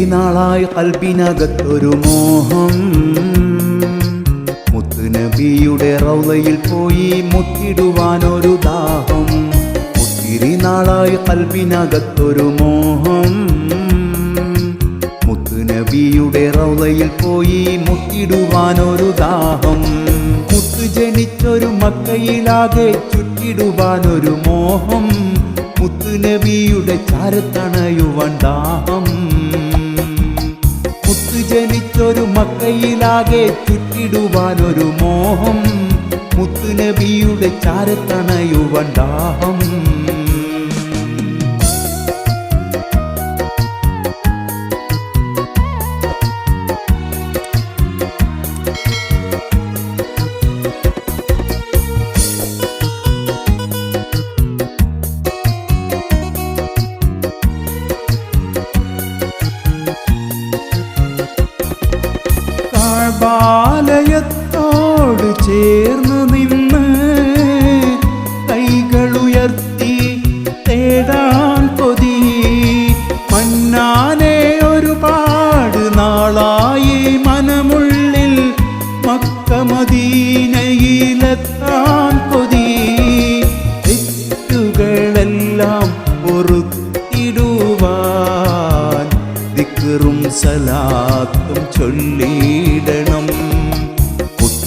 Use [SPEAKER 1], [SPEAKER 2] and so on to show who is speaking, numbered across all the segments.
[SPEAKER 1] നാളായി കൽബിനകത്തൊരു മോഹം. മുത്തുനബിയുടെ റൗലയിൽ പോയി മുത്തിടുവാനൊരു ദാഹം. ഒത്തിരി നാളായി കൽബിനകത്തൊരു മോഹം. മുത്തുനബിയുടെ റൗലയിൽ പോയി മുത്തിടുവാനൊരു ദാഹം. മുത്തു ജനിച്ചൊരു മക്കയിലാകെ ചുറ്റിടുവാനൊരു മോഹം. മുത്തുനബിയുടെ ചാരത്തണയുവൻ ദാഹം. ജനിച്ചൊരു മക്കയിലാകെ ചുറ്റിടുവാനൊരു മോഹം. മുത്തുനബിയുടെ ചാരത്തണയുവൻ ചേർന്ന് നിന്ന് കൈകളുയർത്തി തേടാൻ കൊതി മന്നാനെ ഒരുപാട് നാളായി മനമുള്ളിൽ മക്കമദീനയിലെത്താൻ കൊതി തെറ്റുകളെല്ലാം പൊറുത്തിടുവാൻ ദിക്കറും സലാത്തും ചൊല്ലിയിടണം.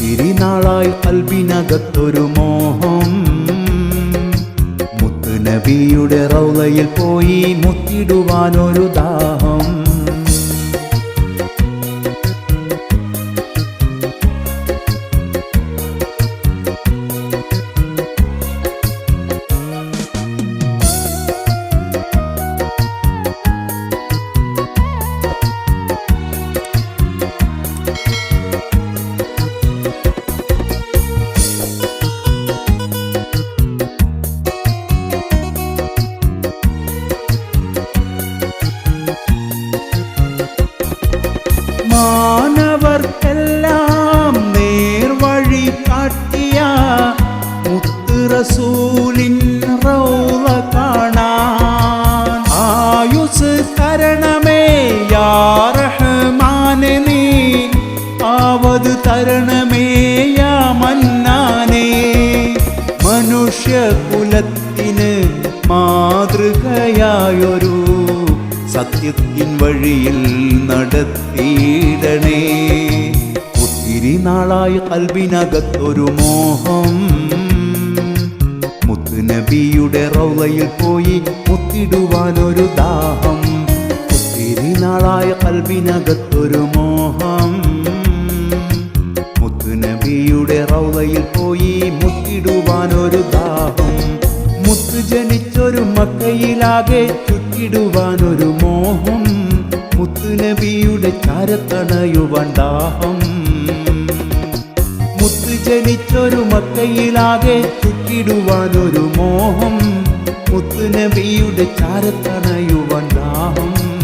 [SPEAKER 1] ഒത്തിരി നാളായി കൽബിനകത്തൊരു മോഹം. മുത്തുനബിയുടെ റൗലയിൽ പോയി മുത്തിടുവാനൊരു ദാഹം. ആവത് തരണമേ യാ മന്നാനേ മനുഷ്യകുലത്തിന് മാതൃകയായൊരു സത്യത്തിൻ വഴിയിൽ നടത്തിയിടണേ. ഒത്തിരി നാളായി കൽബിനകത്തൊരു മോഹം. മുത്തുനബിയുടെ റൗലയിൽ പോയി മുത്തിടുവാനൊരു ദാഹം. ഒത്തിരി നാളായ കൽബിനകത്തൊരു മോഹം. മുത്തുനബിയുടെ പോയി മുത്തിടുവാനൊരു ദാഹം. മുത്ത് ജനിച്ചൊരു മക്കയിലാകെ ചുറ്റിടുവാനൊരു മോഹം. മുത്തുനബിയുടെ ചാരത്തണയുവാൻ ദാഹം. മുത്ത് ജനിച്ചൊരു മക്കയിലാകെ ചുറ്റിടുവാനൊരു മോഹം. മുത്തുനബിയുടെ ചാരത്തണയുവാൻ ദാഹം.